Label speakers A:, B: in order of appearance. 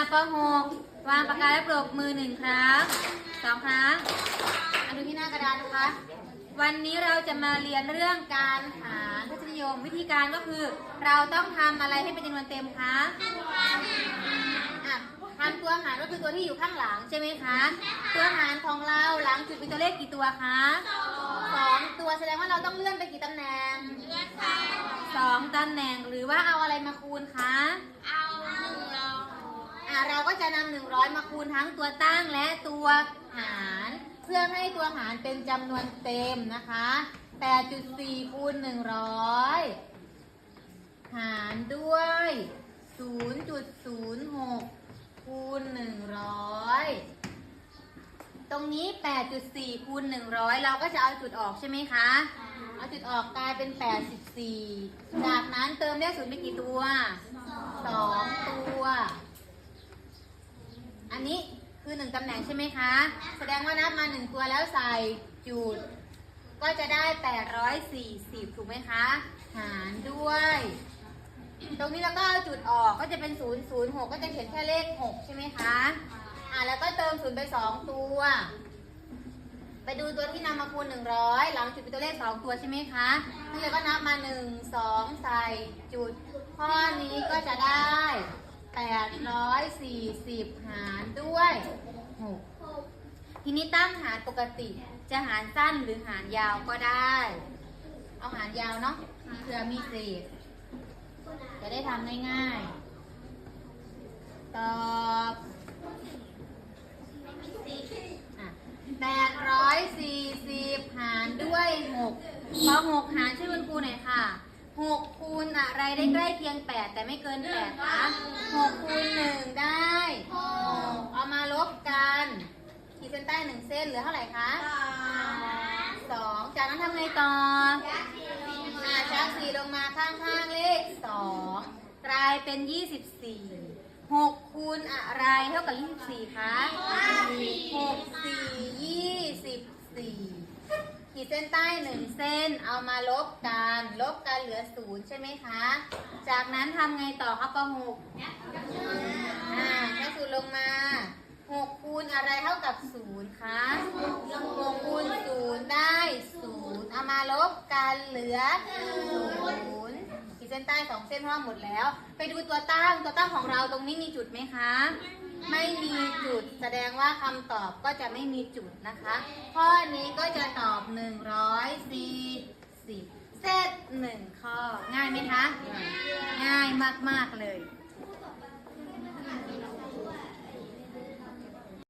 A: าปหกวางปากกาและปรบมือหนึ่งครั้งสองครั้งอันดูที่หน้ากระดานนะคะ วันนี้เราจะมาเรียนเรื่องการหารทศนิยมวิธีการก็คือ เราต้องทำอะไรให้เป็นจำนวนเต็มคะอะทำตัวหารก็คือตัวที่อยู่ข้างหลังใช่ไหมคะตัวหารของเราหลังจุดเป็นตัวเลขกี่ตัวคะสองตัวแสดงว่าเราต้องเลื่อนไปกี่ตำแหน่งสองตำแหน่งหรือว่าเอาอะไรมาคูณคะเอะ เราก็จะนำหนึ่งร้อยมาคูณทั้งตัวตั้งและตัวหารเพื่อให้ตัวหารเป็นจำนวนเต็มนะคะ8.4คูณ100 หารด้วย 0.06คูณ100 ตรงนี้ 8.4คูณ100 เราก็จะเอาจุดออกใช่ไหมคะ เอาจุดออกกลายเป็น 84 จากนั้นเติมเลขศูนย์ไปกี่ตัว 2 ตัว อันนี้คือหนึ่งตำแหน่งใช่ไหมคะ แสดงว่านับมาหนึ่งตัวแล้วใส่จุด ก็จะได้ 840 ถูกไหมคะ หารด้วย ตรงนี้เราก็เอาจุดออกก็จะเป็น 006 ก็จะเขียนแค่เลข 6 ใช่ไหมคะ อ่าแล้วก็เติมศูนย์ไป 2 ตัว ไปดูตัวที่นำมาคูณ 100 หลังจุดเป็นตัวเลข 2 ตัวใช่ไหมคะนี่เลยก็นับมา 1 2 ใส่จุด ข้อนี้ก็จะได้ 840 หารด้วย 6 ทีนี้ตั้งหารปกติจะหารสั้นหรือหารยาวก็ได้ เอาหารยาวเนาะเผื่อมีเศษจะได้ทำง่ายๆ ตอบแปดร้อยสี่สิบหารด้วยหกพอหกหารช่วยคุณครูหน่อยค่ะ หกคูณอะไรได้ใกล้เคียงแปดแต่ไม่เกินแปดคะหกคูณหนึ่งได้หกเอามาลบกันขีดเส้นใต้หนึ่งเส้นเหลือเท่าไหร่คะสองจากนั้นทำไงต่ออ่าชักสี่ลงมาข้างๆเลขสองกลายเป็นยี่สิบสี่หกคูณอะไรเท่ากับยี่สิบสี่คะหกสี่ยี่สิบสี่ ขีดเส้นใต้หนึ่งเส้นเอามาลบกันลบกันเหลือศูนย์ใช่ไหมคะ จากนั้นทำไงต่อครับปหกอ่าชักศูนย์ลงมาหกคูณอะไรเท่ากับศูนย์คะหกคูณศูนย์ได้ศูนย์เอามาลบกันเหลือศูนย์ขีดเส้นใต้สองเส้นเพราะว่าหมดแล้ว ไปดูตัวตั้งตัวตั้งของเราตรงนี้มีจุดไหมคะไม่มีจุดแสดงว่าคำตอบก็จะไม่มีจุดนะคะ ข้อนี้ก็จะตอบ 140เซตหนึ่งข้อ ง่ายไหมคะ ง่ายมาก ๆ เลย